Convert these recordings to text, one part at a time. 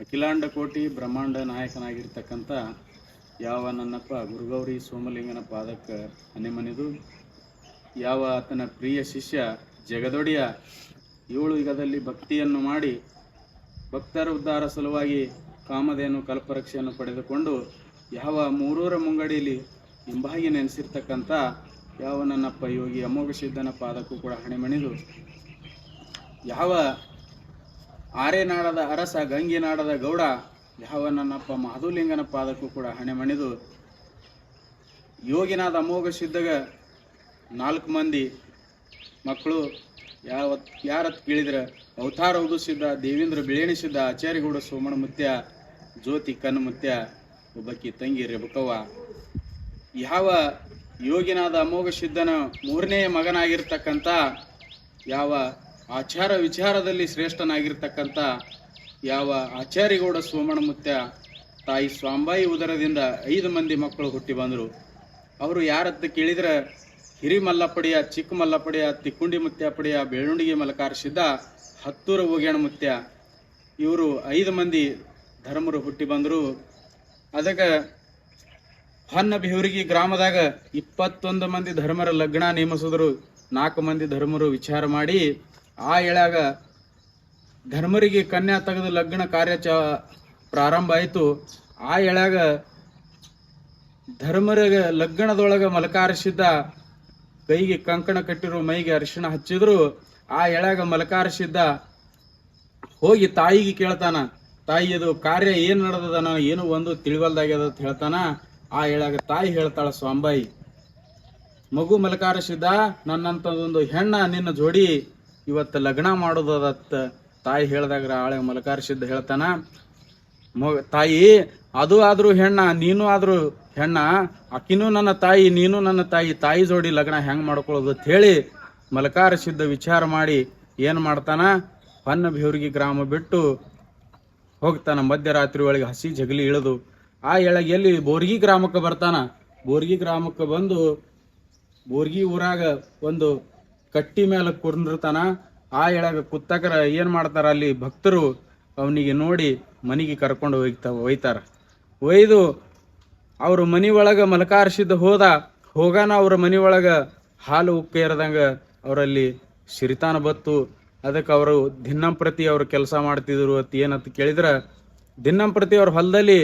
ಅಖಿಲಾಂಡ ಕೋಟಿ ಬ್ರಹ್ಮಾಂಡ ನಾಯಕನಾಗಿರ್ತಕ್ಕಂಥ ಯಾವ ನನ್ನಪ್ಪ ಗುರುಗೌರಿ ಸೋಮಲಿಂಗನ ಪಾದಕ್ಕೆ ಹಣೆಮಣಿದು ಯಾವ ಆತನ ಪ್ರಿಯ ಶಿಷ್ಯ ಜಗದೊಡೆಯ ಏಳು ಯುಗದಲ್ಲಿ ಭಕ್ತಿಯನ್ನು ಮಾಡಿ ಭಕ್ತರ ಉದ್ಧಾರ ಸಲುವಾಗಿ ಕಾಮಧೇನು ಕಲ್ಪರಕ್ಷೆಯನ್ನು ಪಡೆದುಕೊಂಡು ಯಾವ ಮೂರೂರ ಮುಂಗಡಿಯಲ್ಲಿ ಹಿಂಬಾಗಿ ನೆನೆಸಿರ್ತಕ್ಕಂಥ ಯಾವ ನನ್ನಪ್ಪ ಯೋಗಿ ಅಮೋಘ ಸಿದ್ಧನ ಪಾದಕ್ಕೂ ಕೂಡ ಹಣೆಮಣಿದು, ಯಾವ ಆರೆನಾಡದ ಅರಸ ಗಂಗಿನಾಡದ ಗೌಡ ಯಾವನನ್ನಪ್ಪ ಮಾಧುಲಿಂಗನ ಪಾದಕ್ಕೂ ಕೂಡ ಹಣೆ ಮಣಿದು ಯೋಗಿನಾದ ಅಮೋಘ ಸಿದ್ಧಗ ನಾಲ್ಕು ಮಂದಿ ಮಕ್ಕಳು ಯಾವ ಯಾರತ್ ಕೇಳಿದ್ರೆ? ಅವತಾರ ಉದಿಸಿದ್ದ ದೇವೇಂದ್ರ ಬಿಳೇಣಿಸಿದ್ದ ಆಚಾರ್ಯಗೌಡ ಸೋಮಣ ಮುತ್ಯ, ಜ್ಯೋತಿ ಕನ್ ಮುತ್ಯ ಒಬ್ಬಕ್ಕಿ ತಂಗಿ ರೆಬಕವ್ವ. ಯಾವ ಯೋಗಿನಾದ ಅಮೋಘ ಸಿದ್ಧನ ಮೂರನೇ ಮಗನಾಗಿರ್ತಕ್ಕಂಥ ಯಾವ ಆಚಾರ ವಿಚಾರದಲ್ಲಿ ಶ್ರೇಷ್ಠನಾಗಿರ್ತಕ್ಕಂಥ ಯಾವ ಆಚಾರ್ಯಗೌಡ ಸೋಮಣಮುತ್ಯ ತಾಯಿ ಸ್ವಾಂಬಾಯಿ ಉದರದಿಂದ ಐದು ಮಂದಿ ಮಕ್ಕಳು ಹುಟ್ಟಿ ಬಂದರು. ಅವರು ಯಾರತ್ತ ಕೇಳಿದರೆ ಹಿರಿ ಮಲ್ಲಪ್ಪಡಿಯ ಚಿಕ್ಕ ಮಲ್ಲಪ್ಪಡಿಯ ತಿಕ್ಕುಂಡಿ ಮುತ್ಯ ಪಡಿಯ ಬೆಳ್ಳುಂಡಿಗೆ ಮಲಕಾರಿಸಿದ್ದ ಹತ್ತೂರ ಹೋಗ್ಯಾಣ ಮುತ್ಯ ಇವರು ಐದು ಮಂದಿ ಧರ್ಮರು ಹುಟ್ಟಿ ಬಂದರು. ಅದಕ್ಕೆ ಹೊನ್ನ ಬಿಹುರಿಗಿ ಗ್ರಾಮದಾಗ ಇಪ್ಪತ್ತೊಂದು ಮಂದಿ ಧರ್ಮರ ಲಗ್ನ ನೇಮಿಸಿದ್ರು. ನಾಲ್ಕು ಮಂದಿ ಧರ್ಮರು ವಿಚಾರ ಮಾಡಿ ಆ ಎಳ್ಯಾಗ ಧರ್ಮರಿಗೆ ಕನ್ಯಾ ತೆಗೆದು ಲಗ್ನ ಕಾರ್ಯ ಚ ಪ್ರಾರಂಭ ಆಯಿತು. ಆ ಎಳ್ಯಾಗ ಧರ್ಮರಿಗೆ ಲಗ್ನದೊಳಗೆ ಮಲಕಾರಿಸಿದ್ದ ಕೈಗೆ ಕಂಕಣ ಕಟ್ಟಿರೋ ಮೈಗೆ ಅರಿಶಿಣ ಹಚ್ಚಿದ್ರು. ಆ ಎಳ್ಯಾಗ ಮಲಕಾರಿಸಿದ್ದ ಹೋಗಿ ತಾಯಿಗೆ ಕೇಳ್ತಾನ, ತಾಯಿ, ಇದು ಕಾರ್ಯ ಏನು ನಡೆದದ ನಾನು ಏನು ಒಂದು ತಿಳಿವಲ್ದಾಗ್ಯದ? ಅಂತ ಹೇಳ್ತಾನ. ಆ ಎಳ್ಯಾಗ ತಾಯಿ ಹೇಳ್ತಾಳ, ಸ್ವಾಂಬಾಯಿ, ಮಗು ಮಲಕಾರಿಸಿದ್ದ ನನ್ನಂತದೊಂದು ಹೆಣ್ಣ ನಿನ್ನ ಜೋಡಿ ಇವತ್ತು ಲಗ್ನ ಮಾಡೋದತ್ತ ತಾಯಿ ಹೇಳ್ದಾಗ ಆಳೆ ಮಲಕಾರಿಸಿದ್ದ ಹೇಳ್ತಾನ, ಮಗ ತಾಯಿ, ಅದು ಆದ್ರೂ ಹೆಣ್ಣ, ನೀನು ಆದ್ರೂ ಹೆಣ್ಣ, ಆಕಿನೂ ನನ್ನ ತಾಯಿ, ನೀನು ನನ್ನ ತಾಯಿ ತಾಯಿ ಜೋಡಿ ಲಗ್ನ ಹೆಂಗ್ ಮಾಡ್ಕೊಳ್ಳೋದು ಅಂತ ಹೇಳಿ ಮಲಕಾರಿಸಿದ್ದ ವಿಚಾರ ಮಾಡಿ ಏನ್ ಮಾಡ್ತಾನ ಹೊನ್ನ ಬೇವ್ರಿಗೆ ಗ್ರಾಮ ಬಿಟ್ಟು ಹೋಗ್ತಾನ, ಮಧ್ಯರಾತ್ರಿ ಒಳಗೆ ಹಸಿ ಜಗಲಿ ಇಳಿದು, ಆ ಎಳಗೆ ಎಲ್ಲಿ ಬೋರ್ಗಿ ಗ್ರಾಮಕ್ಕೆ ಬರ್ತಾನ. ಬೋರ್ಗಿ ಗ್ರಾಮಕ್ಕೆ ಬಂದು, ಬೋರ್ಗಿ ಊರಾಗ ಒಂದು ಕಟ್ಟಿ ಮೇಲೆ ಕುರ್ನಿರ್ತಾನ ಆ ಎಳಗ ಕುತ್ತಕರ ಏನ್ ಮಾಡ್ತಾರ ಅಲ್ಲಿ ಭಕ್ತರು ಅವನಿಗೆ ನೋಡಿ ಮನೆಗೆ ಕರ್ಕೊಂಡು ಹೋಗ್ತಾ ಒಯ್ತಾರ ಒಯ್ದು ಅವ್ರ ಮನಿ ಒಳಗ ಮಲಕಾರಿಸಿದ್ದು ಹೋದ, ಹೋಗಾನ ಅವ್ರ ಮನಿ ಒಳಗ ಹಾಲು ಉಕ್ಕೇರದಂಗ ಅವರಲ್ಲಿ ಸಿರಿತಾನ ಬತ್ತು. ಅದಕ್ಕೆ ಅವರು ದಿನಂಪ್ರತಿ ಅವರು ಕೆಲಸ ಮಾಡ್ತಿದ್ರು ಅಂತ ಏನಂತ ಕೇಳಿದ್ರ ದಿನಂಪ್ರತಿ ಅವ್ರ ಹೊಲದಲ್ಲಿ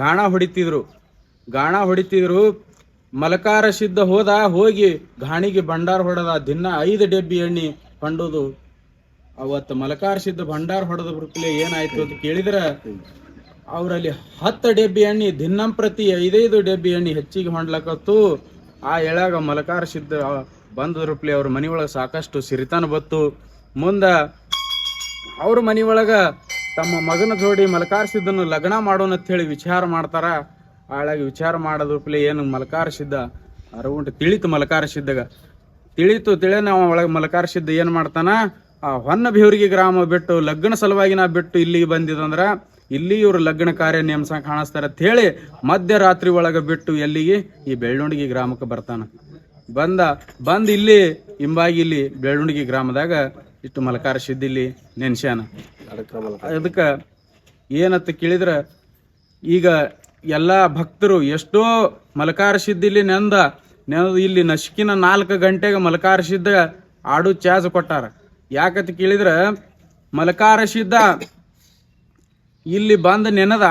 ಗಾಣ ಹೊಡಿತಿದ್ರು. ಗಾಣ ಹೊಡಿತಿದ್ರು ಮಲಕಾರ ಸಿದ್ಧ ಹೋದ ಹೋಗಿ ಘಾಣಿಗೆ ಭಂಡಾರ ಹೊಡೆದ ದಿನ ಐದು ಡಬ್ಬಿ ಎಣ್ಣೆ ಹೊಂಡೋದು ಅವತ್ತು ಮಲಕಾರ ಸಿದ್ಧ ಭಂಡಾರ ಹೊಡೆದ ಬೃಕ್ಲೇ ಏನಾಯ್ತು ಅಂತ ಕೇಳಿದ್ರ, ಅವರಲ್ಲಿ ಹತ್ತು ಡಬ್ಬಿ ಎಣ್ಣೆ ದಿನಂಪ್ರತಿ ಐದೈದು ಡಬ್ಬಿ ಎಣ್ಣೆ ಹೆಚ್ಚಿಗೆ ಹೊಂಡ್ಲಕತ್ತು. ಆ ಎಳಾಗ ಮಲಕಾರ ಸಿದ್ಧ ಬಂದ ರೂಪ್ಲೆ ಅವ್ರ ಮನಿ ಒಳಗೆ ಸಾಕಷ್ಟು ಸಿರಿತನ ಬತ್ತು. ಮುಂದ ಅವ್ರ ಮನಿ ಒಳಗ ತಮ್ಮ ಮಗನ ಜೋಡಿ ಮಲಕಾರ ಸಿದ್ಧನ ಲಗ್ನ ಮಾಡೋಣ ಅಂತ ಹೇಳಿ ವಿಚಾರ ಮಾಡ್ತಾರ. ಆಳಾಗಿ ವಿಚಾರ ಮಾಡೋದು ರೂಪ್ಲೆ ಏನು ಮಲಕಾರ ಸಿದ್ಧ ಅರಗುಂಟ ತಿಳಿತು ಮಲಕಾರ ಸಿದ್ಧಗ ತಿಳಿತು ತಿಳಿ ನಾವು ಒಳಗೆ ಮಲಕಾರ ಸಿದ್ಧ ಏನ್ ಮಾಡ್ತಾನ? ಆ ಹೊನ್ನ ಬೇವ್ರಿಗೆ ಗ್ರಾಮ ಬಿಟ್ಟು ಲಗ್ನ ಸಲುವಾಗಿ ನಾ ಬಿಟ್ಟು ಇಲ್ಲಿಗೆ ಬಂದಿದಂದ್ರ ಇಲ್ಲಿ ಇವ್ರು ಲಗ್ನ ಕಾರ್ಯ ನೇಮಸ ಕಾಣಿಸ್ತಾರ ಅಂತ ಹೇಳಿ ಮಧ್ಯರಾತ್ರಿ ಒಳಗೆ ಬಿಟ್ಟು ಎಲ್ಲಿಗೆ? ಈ ಬೆಳ್ಳುಂಡಿಗೆ ಗ್ರಾಮಕ್ಕೆ ಬರ್ತಾನ. ಬಂದ ಬಂದು ಇಲ್ಲಿ ಹಿಂಬಾಗಿ ಇಲ್ಲಿ ಬೆಳ್ಳುಂಡಿಗೆ ಗ್ರಾಮದಾಗ ಇಷ್ಟು ಮಲಕಾರ ಸಿದ್ಧ ಇಲ್ಲಿ ನೆನ್ಸ್ಯಾನ. ಅದಕ್ಕೆ ಏನತ್ತ ಕೇಳಿದ್ರೆ ಈಗ ಎಲ್ಲ ಭಕ್ತರು ಎಷ್ಟೋ ಮಲಕಾರ ಸಿದ್ಧಿಲಿ ನೆಂದ, ನೆಂದು ಇಲ್ಲಿ ನಶಿಕಿನ ನಾಲ್ಕು ಗಂಟೆಗೆ ಮಲಕಾರ ಸಿದ್ಧ ಆಡು ಚಾಜ್ ಕೊಟ್ಟಾರ. ಯಾಕಂತ ಕೇಳಿದ್ರ ಮಲಕಾರ ಸಿದ್ಧ ಇಲ್ಲಿ ಬಂದು ನೆನೆದ,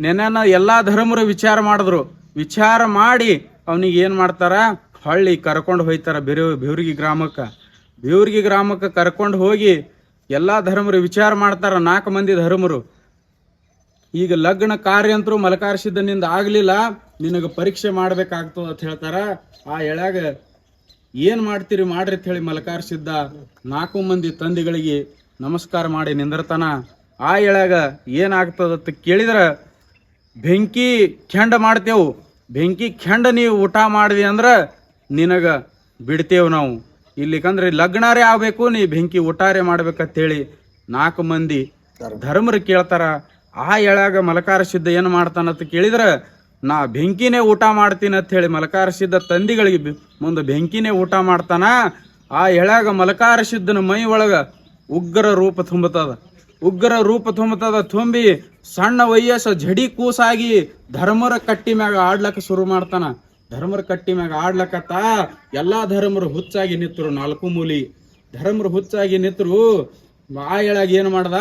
ನೆನೆನ ಎಲ್ಲಾ ಧರ್ಮರು ವಿಚಾರ ಮಾಡಿದ್ರು. ವಿಚಾರ ಮಾಡಿ ಅವನಿಗೆ ಏನು ಮಾಡ್ತಾರ? ಹೊಳ್ಳಿ ಕರ್ಕೊಂಡು ಹೋಯ್ತಾರ ಬೇರೆ ಬೇವ್ರಿಗೆ ಗ್ರಾಮಕ್ಕೆ. ಬೇವ್ರಿಗೆ ಗ್ರಾಮಕ್ಕೆ ಕರ್ಕೊಂಡು ಹೋಗಿ ಎಲ್ಲಾ ಧರ್ಮರು ವಿಚಾರ ಮಾಡ್ತಾರ ನಾಲ್ಕು ಮಂದಿ ಧರ್ಮರು. ಈಗ ಲಗ್ನ ಕಾರ್ಯ ಅಂತರೂ ಮಲಕಾರಿಸಿದ್ದನಿಂದ ಆಗಲಿಲ್ಲ. ನಿನಗೆ ಪರೀಕ್ಷೆ ಮಾಡ್ಬೇಕಾಗ್ತದ ಅಂತ ಹೇಳ್ತಾರ. ಆ ಎಳ್ಯಾಗ ಏನ್ ಮಾಡ್ತೀರಿ ಮಾಡ್ರಿ ಅಂತ ಹೇಳಿ ಮಲಕಾರಿಸಿದ್ದ ನಾಲ್ಕು ಮಂದಿ ತಂದೆಗಳಿಗೆ ನಮಸ್ಕಾರ ಮಾಡಿ ನಿಂದಿರ್ತಾನ. ಆ ಎಳ್ಯಾಗ ಏನಾಗ್ತದ ಅಂತ ಕೇಳಿದ್ರ, ಬೆಂಕಿ ಕೆಂಡ ಮಾಡ್ತೇವು. ಬೆಂಕಿ ಖೆಂಡ ನೀವು ಊಟ ಮಾಡಿದೆ ಅಂದ್ರ ನಿನಗ ಬಿಡ್ತೇವ್ ನಾವು. ಇಲ್ಲಿಕಂದ್ರೆ ಲಗ್ನಾರೇ ಆಗ್ಬೇಕು, ನೀ ಬೆಂಕಿ ಊಟಾರೇ ಮಾಡ್ಬೇಕಂತೇಳಿ ನಾಲ್ಕು ಮಂದಿ ಧರ್ಮರು ಕೇಳ್ತಾರ. ಆ ಎಳ್ಯಾಗ ಮಲಕಾರ ಸಿದ್ಧ ಏನು ಮಾಡ್ತಾನಂತ ಕೇಳಿದ್ರೆ, ನಾ ಬೆಂಕಿನೇ ಊಟ ಮಾಡ್ತೀನಿ ಅಂತ ಹೇಳಿ ಮಲಕಾರ ಸಿದ್ಧ ತಂದಿಗಳಿಗೆ ಮುಂದೆ ಬೆಂಕಿನೇ ಊಟ ಮಾಡ್ತಾನ, ಆ ಎಳ್ಯಾಗ ಮಲಕಾರ ಸಿದ್ಧನ ಮೈ ಒಳಗೆ ಉಗ್ರ ರೂಪ ತುಂಬುತ್ತದ. ಉಗ್ರ ರೂಪ ತುಂಬತದ ತುಂಬಿ ಸಣ್ಣ ವಯಸ್ಸ ಜಡಿ ಕೂಸಾಗಿ ಧರ್ಮರ ಕಟ್ಟಿ ಮ್ಯಾಗ ಆಡ್ಲಕ್ಕ ಶುರು ಮಾಡ್ತಾನ. ಧರ್ಮರ ಕಟ್ಟಿ ಮ್ಯಾಗ ಆಡ್ಲಕ್ಕತ್ತ ಎಲ್ಲಾ ಧರ್ಮರು ಹುಚ್ಚಾಗಿ ನಿಂತರು ನಾಲ್ಕು ಮೂಲಿ. ಧರ್ಮರು ಹುಚ್ಚಾಗಿ ನಿಂತರು, ಆ ಎಳಾಗ ಏನು ಮಾಡ್ದ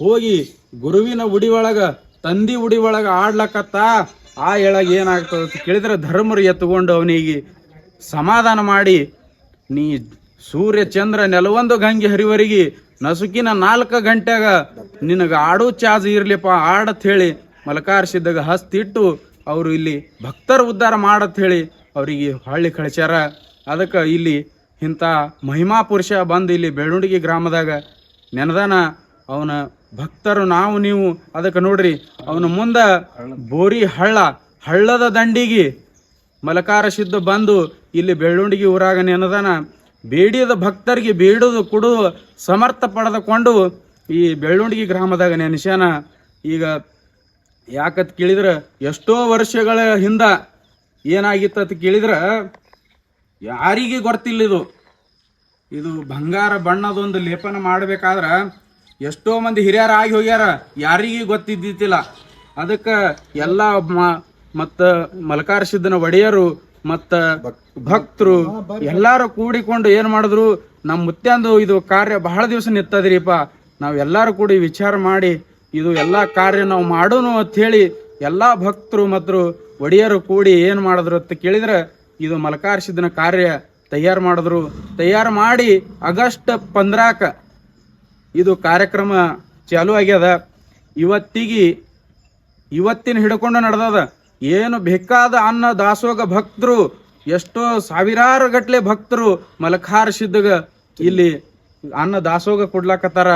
ಹೋಗಿ ಗುರುವಿನ ಉಡಿ ಒಳಗ, ತಂದಿ ಉಡಿ ಒಳಗ ಆಡ್ಲಕತ್ತ, ಆ ಎಳಗ ಏನಾಗ್ತದ ಕೇಳಿದ್ರೆ ಧರ್ಮರು ಎತ್ಕೊಂಡು ಅವನಿಗೆ ಸಮಾಧಾನ ಮಾಡಿ, ನೀ ಸೂರ್ಯ ಚಂದ್ರ ನೆಲವೊಂದು ಗಂಗೆ ಹರಿವರಿಗೆ ನಸುಕಿನ ನಾಲ್ಕು ಗಂಟೆಗ ನಿನಗೆ ಆಡೋ ಚಾಜ್ ಇರ್ಲಿಪ್ಪ, ಆಡತ್ ಹೇಳಿ. ಮಲಕಾರ್ಸಿದ್ದಾಗ ಹಸ್ತಿಟ್ಟು ಅವರು ಇಲ್ಲಿ ಭಕ್ತರ ಉದ್ಧಾರ ಮಾಡತ್ ಹೇಳಿ ಅವರಿಗೆ ಹಳ್ಳಿ ಕಳಿಸ್ಯಾರ. ಅದಕ್ಕೆ ಇಲ್ಲಿ ಇಂಥ ಮಹಿಮಾ ಪುರುಷ ಬಂದು ಇಲ್ಲಿ ಬೆಳ್ಳುಂಡಿಗೆ ಗ್ರಾಮದಾಗ ನೆನದಾನ ಅವನ ಭಕ್ತರು ನಾವು ನೀವು, ಅದಕ್ಕೆ ನೋಡ್ರಿ, ಅವನ ಮುಂದ ಬೋರಿ ಹಳ್ಳ, ಹಳ್ಳದ ದಂಡಿಗೆ ಮಲಕಾರ ಸಿದ್ಧ ಬಂದು ಇಲ್ಲಿ ಬೆಳ್ಳುಂಡಿಗೆ ಊರಾಗ ನೆನದಾನ ಬೇಡಿದ ಭಕ್ತರಿಗೆ ಬೇಡುದು ಕುಡು ಸಮರ್ಥ ಪಡೆದುಕೊಂಡು ಈ ಬೆಳ್ಳುಂಡಿಗೆ ಗ್ರಾಮದಾಗ ನೆನೆಸ್ಯಾನ ಈಗ ಯಾಕತ್ ಕೇಳಿದ್ರೆ, ಎಷ್ಟೋ ವರ್ಷಗಳ ಹಿಂದ ಏನಾಗಿತ್ತು ಅಂತ ಕೇಳಿದ್ರೆ, ಯಾರಿಗೆ ಗೊತ್ತಿಲ್ಲ ಇದು. ಇದು ಬಂಗಾರ ಬಣ್ಣದೊಂದು ಲೇಪನ ಮಾಡಬೇಕಾದ್ರ ಎಷ್ಟೋ ಮಂದಿ ಹಿರಿಯರ ಆಗಿ ಹೋಗ್ಯಾರ, ಯಾರಿಗೂ ಗೊತ್ತಿದ್ದಿತ್ತಿಲ್ಲ ಅದಕ್ಕೆ ಎಲ್ಲ ಮತ್ತ ಮಲಕಾರ ಸಿದ್ದನ ಒಡೆಯರು, ಮತ್ತು ಭಕ್ತರು ಎಲ್ಲಾರು ಕೂಡಿಕೊಂಡು ಏನು ಮಾಡಿದ್ರು ನಮ್ಮ ಮುತ್ಯಾಂದು ಇದು ಕಾರ್ಯ ಬಹಳ ದಿವಸ ನಿತ್ತದ್ರಿಪ್ಪ ನಾವ್ ಎಲ್ಲಾರು ಕೂಡಿ ವಿಚಾರ ಮಾಡಿ, ಇದು ಎಲ್ಲಾ ಕಾರ್ಯ ನಾವು ಮಾಡೋನು ಅಂತ ಹೇಳಿ ಎಲ್ಲಾ ಭಕ್ತರು ಮತ್ತು ಒಡೆಯರು ಕೂಡಿ ಏನು ಮಾಡಿದ್ರು ಅಂತ ಕೇಳಿದ್ರೆ, ಇದು ಮಲಕಾರ ಸಿದ್ದನ ಕಾರ್ಯ ತಯಾರು ಮಾಡಿದ್ರು. ತಯಾರು ಮಾಡಿ ಆಗಸ್ಟ್ ಪಂದ್ರಾಕ ಇದು ಕಾರ್ಯಕ್ರಮ ಚಾಲೂ ಆಗ್ಯದ. ಇವತ್ತಿಗೆ ಇವತ್ತಿನ ಹಿಡ್ಕೊಂಡು ನಡೆದದ. ಏನು ಬೇಕಾದ ಅನ್ನ ದಾಸೋಗ ಭಕ್ತರು, ಎಷ್ಟೋ ಸಾವಿರಾರು ಗಟ್ಲೆ ಭಕ್ತರು ಮಲಖಾರ್ ಇಲ್ಲಿ ಅನ್ನ ದಾಸೋಗ ಕೊಡ್ಲಾಕತ್ತಾರ.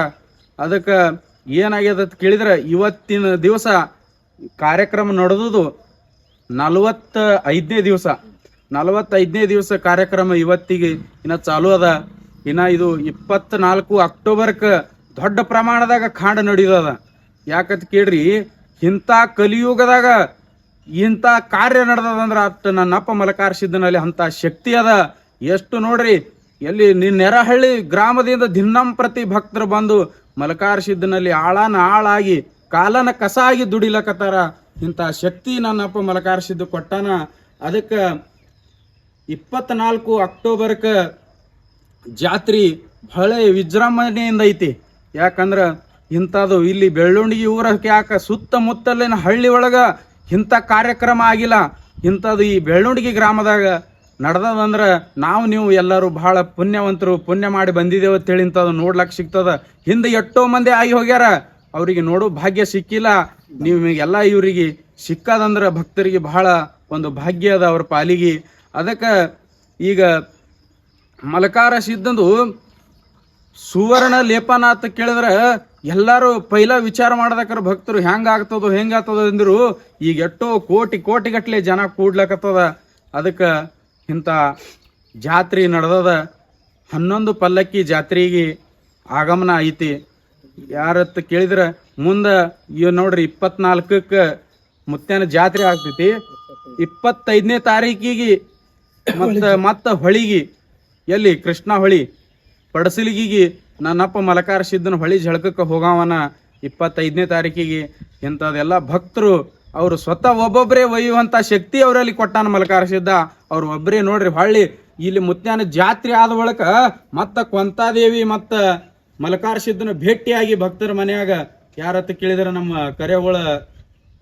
ಅದಕ್ಕೆ ಏನಾಗ್ಯದ ಕೇಳಿದ್ರೆ, ಇವತ್ತಿನ ದಿವಸ ಕಾರ್ಯಕ್ರಮ ನಡೆದುದು ನಲವತ್ತ ಐದನೇ ದಿವಸ. ನಲವತ್ತೈದನೇ ದಿವಸ ಕಾರ್ಯಕ್ರಮ ಇವತ್ತಿಗೆ ಇನ್ನು ಚಾಲು ಅದ. ಇನ್ನ ಇದು ಇಪ್ಪತ್ನಾಲ್ಕು ಅಕ್ಟೋಬರ್ಕ ದೊಡ್ಡ ಪ್ರಮಾಣದಾಗ ಕಾಂಡ ನಡೆಯೋದದ. ಯಾಕಂತ ಕೇಳ್ರಿ, ಇಂಥ ಕಲಿಯುಗದಾಗ ಇಂಥ ಕಾರ್ಯ ನಡೆದದಂದ್ರ ಅಷ್ಟು ನನ್ನಪ್ಪ ಮಲಕಾರ ಸಿದ್ದನಲ್ಲಿ ಅಂತ ಶಕ್ತಿ ಅದ. ಎಷ್ಟು ನೋಡ್ರಿ, ಎಲ್ಲಿ ನೆರಹಳ್ಳಿ ಗ್ರಾಮದಿಂದ ದಿನಂಪ್ರತಿ ಭಕ್ತರು ಬಂದು ಮಲಕಾರ ಸಿದ್ದನಲ್ಲಿ ಆಳನ ಆಳಾಗಿ, ಕಾಲನ ಕಸ ಆಗಿ ದುಡಿಲಕತ್ತಾರ. ಇಂಥ ಶಕ್ತಿ ನನ್ನಪ್ಪ ಮಲಕಾರ ಸಿದ್ದು ಕೊಟ್ಟಾನ. ಅದಕ್ಕೆ ಇಪ್ಪತ್ನಾಲ್ಕು ಅಕ್ಟೋಬರ್ಕ ಜಾತ್ರೆ ಬಹಳ ವಿಜೃಂಭಣೆಯಿಂದ ಐತಿ. ಯಾಕಂದ್ರೆ ಇಂಥದ್ದು ಇಲ್ಲಿ ಬೆಳ್ಳುಂಡಿಗೆ ಊರಕ್ಕೆ ಯಾಕ ಸುತ್ತಮುತ್ತಲಿನ ಹಳ್ಳಿ ಒಳಗ ಇಂಥ ಕಾರ್ಯಕ್ರಮ ಆಗಿಲ್ಲ. ಇಂಥದ್ದು ಈ ಬೆಳ್ಳುಂಡಿಗೆ ಗ್ರಾಮದಾಗ ನಡೆದದಂದ್ರ ನಾವು ನೀವು ಎಲ್ಲರೂ ಬಹಳ ಪುಣ್ಯವಂತರು, ಪುಣ್ಯ ಮಾಡಿ ಬಂದಿದ್ದೇವೆ ಅಂತೇಳಿ ಇಂಥದ್ದು ನೋಡ್ಲಕ್ಕೆ ಸಿಗ್ತದ. ಹಿಂದೆ ಎಷ್ಟೋ ಮಂದಿ ಆಗಿ ಹೋಗ್ಯಾರ. ಅವರಿಗೆ ನೋಡೋ ಭಾಗ್ಯ ಸಿಕ್ಕಿಲ್ಲ. ನಿಮಗೆಲ್ಲ ಇವರಿಗೆ ಸಿಕ್ಕದಂದ್ರೆ ಭಕ್ತರಿಗೆ ಬಹಳ ಒಂದು ಭಾಗ್ಯ ಅದ ಅವ್ರ ಪಾಲಿಗೆ. ಅದಕ್ಕೆ ಈಗ ಮಲಕಾರ ಸಿದ್ದಂದು ಸುವರ್ಣ ಲೇಪನ ಅಂತ ಕೇಳಿದ್ರೆ ಎಲ್ಲಾರು ಪೈಲ ವಿಚಾರ ಮಾಡದಕ್ಕಾರ ಭಕ್ತರು ಹೆಂಗೆ ಆಗ್ತದೋ, ಹೆಂಗೆ ಆಗ್ತದ ಅಂದ್ರು ಈಗ ಎಷ್ಟೋ ಕೋಟಿ ಕೋಟಿ ಗಟ್ಲೆ ಜನ ಕೂಡ್ಲಕತ್ತದ. ಅದಕ್ಕೆ ಇಂಥ ಜಾತ್ರೆ ನಡೆದದ. ಹನ್ನೊಂದು ಪಲ್ಲಕ್ಕಿ ಜಾತ್ರೆಗೆ ಆಗಮನ ಐತಿ. ಯಾರತ್ತ ಕೇಳಿದ್ರೆ ಮುಂದೆ ಇವ್ ನೋಡ್ರಿ ಇಪ್ಪತ್ನಾಲ್ಕಕ್ಕೆ ಮುತ್ತೇನ ಜಾತ್ರೆ ಆಗ್ತೈತಿ. ಇಪ್ಪತ್ತೈದನೇ ತಾರೀಕಿಗೆ ಮತ್ತ ಮತ್ತೆ ಹೊಳಿಗಿ ಎಲ್ಲಿ ಕೃಷ್ಣ ಹೊಳಿ ಪಡಸಲಿಗಿಗಿ ನನ್ನಪ್ಪ ಮಲಕಾರ ಸಿದ್ದನ ಹೊಳಿ ಝಳಕಕ್ಕೆ ಹೋಗವನ ಇಪ್ಪತ್ತೈದನೇ ತಾರೀಕಿಗೆ ಇಂಥದೆಲ್ಲ ಭಕ್ತರು ಅವರು ಸ್ವತಃ ಒಬ್ಬೊಬ್ಬರೇ ಒಯ್ಯುವಂಥ ಶಕ್ತಿ ಅವರಲ್ಲಿ ಕೊಟ್ಟಾನ ಮಲಕಾರ ಸಿದ್ದ ಅವ್ರು ಒಬ್ಬರೇ ನೋಡ್ರಿ ಹೊಳ್ಳಿ, ಇಲ್ಲಿ ಮುತ್ಯಾನ ಜಾತ್ರೆ ಆದ ಒಳಕ ಮತ್ತ ಕೊಂತಾದೇವಿ ಮತ್ತ ಮಲಕಾರ ಸಿದ್ದನ ಭೇಟಿಯಾಗಿ ಭಕ್ತರ ಮನೆಯಾಗ ಯಾರತ್ತ ಕೇಳಿದ್ರೆ ನಮ್ಮ ಕರೆಗಳ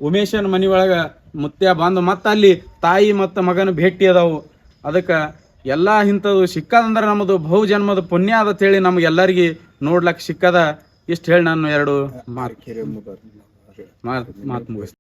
ಉಮೇಶನ ಮನೆಯೊಳಗೆ ಮುತ್ಯ ಬಂದು ಮತ್ತೆ ಅಲ್ಲಿ ತಾಯಿ ಮತ್ತು ಮಗನ ಭೇಟಿ ಅದಾವು. ಅದಕ್ಕೆ ಎಲ್ಲಾ ಇಂಥದ್ದು ಸಿಕ್ಕದಂದ್ರೆ ನಮ್ಮದು ಬಹು ಜನ್ಮದ ಪುಣ್ಯ ಅದ ಹೇಳಿ ನಮ್ಗೆಲ್ಲರಿಗೆ ನೋಡ್ಲಕ್ ಸಿಕ್ಕದ. ಇಷ್ಟು ಹೇಳಿ ನಾನು ಎರಡು ಮಾತು ಮಾತು ಮುಗಿಸ್ತೀನಿ.